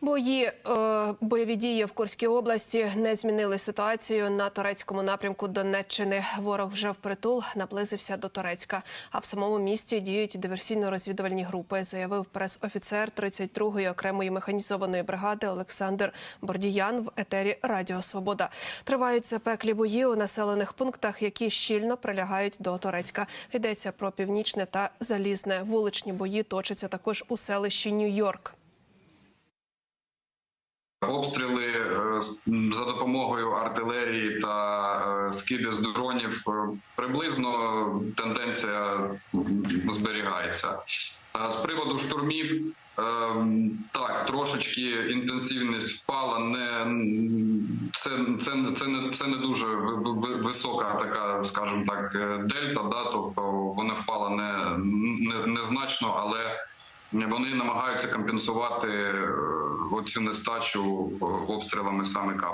Бої е, бойові дії в Курській області не змінили ситуацію на турецькому напрямку Донеччини. Ворог вже впритул наблизився до Турецька. А в самому місті діють диверсійно-розвідувальні групи, заявив прес-офіцер 32-ї окремої механізованої бригади Олександр Бордіян в етері Радіо Свобода. Тривають запеклі бої у населених пунктах, які щільно прилягають до Турецька. Йдеться про північне та залізне. Вуличні бої точаться також у селищі Нью-Йорк. Обстріли е, за допомогою артилерії та е, скиди з дронів е, приблизно тенденція зберігається. З приводу штурмів, так трошечки інтенсивність впала. Не це, це, це не це не дуже ви- ви- висока така, скажімо так, дельта. Да, тобто вона впала не, не незначно, але вони намагаються компенсувати е, оцю нестачу е, обстрілами саме каба.